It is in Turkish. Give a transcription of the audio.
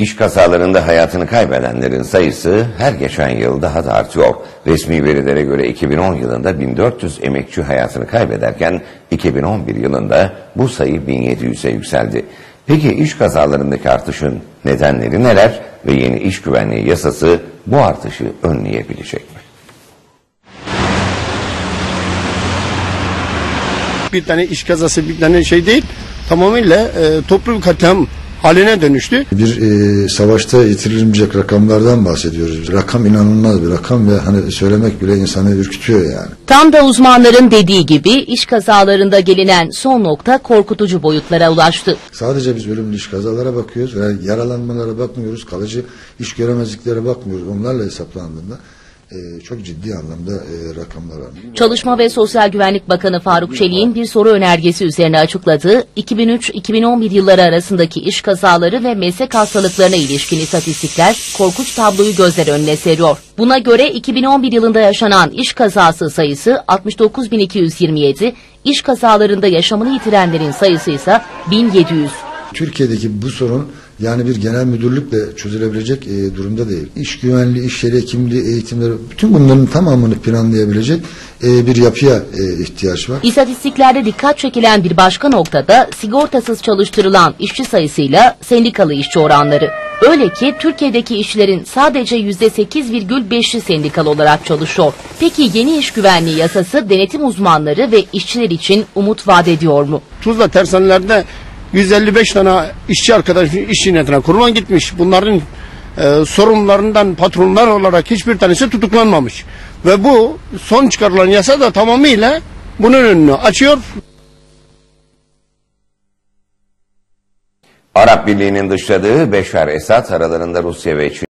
İş kazalarında hayatını kaybedenlerin sayısı her geçen yıl daha da artıyor. Resmi verilere göre 2010 yılında 1400 emekçi hayatını kaybederken 2011 yılında bu sayı 1700'e yükseldi. Peki iş kazalarındaki artışın nedenleri neler ve yeni iş güvenliği yasası bu artışı önleyebilecek mi? bir tane iş kazası bir tane şey değil tamamıyla e, toplu bir katliam haline dönüştü. Bir e, savaşta yitirilemeyecek rakamlardan bahsediyoruz. Rakam inanılmaz bir rakam ve hani söylemek bile insanı ürkütüyor yani. Tam da uzmanların dediği gibi iş kazalarında gelinen son nokta korkutucu boyutlara ulaştı. Sadece biz ölümlü iş kazalara bakıyoruz ve yaralanmalara bakmıyoruz. Kalıcı iş göremezliklere bakmıyoruz. Onlarla hesaplandığında e, çok ciddi anlamda e, rakamlar var. Çalışma ve Sosyal Güvenlik Bakanı Faruk Çelik'in bir soru önergesi üzerine açıkladığı 2003-2011 yılları arasındaki iş kazaları ve meslek hastalıklarına ilişkin istatistikler korkunç tabloyu gözler önüne seriyor. Buna göre 2011 yılında yaşanan iş kazası sayısı 69.227, iş kazalarında yaşamını yitirenlerin sayısı ise 1700. Türkiye'deki bu sorun yani bir genel müdürlükle çözülebilecek e, durumda değil. İş güvenliği, iş yeri hekimliği, eğitimleri bütün bunların tamamını planlayabilecek e, bir yapıya e, ihtiyaç var. İstatistiklerde dikkat çekilen bir başka noktada sigortasız çalıştırılan işçi sayısıyla sendikalı işçi oranları. Öyle ki Türkiye'deki işçilerin sadece %8,5'i sendikalı olarak çalışıyor. Peki yeni iş güvenliği yasası denetim uzmanları ve işçiler için umut vaat ediyor mu? Tuzla tersanelerde 155 tane işçi arkadaş iş cinnetine kurban gitmiş. Bunların e, sorumlularından patronlar olarak hiçbir tanesi tutuklanmamış. Ve bu son çıkarılan yasa da tamamıyla bunun önünü açıyor. Arap Birliği'nin dışladığı Beşar Esad aralarında Rusya ve Çin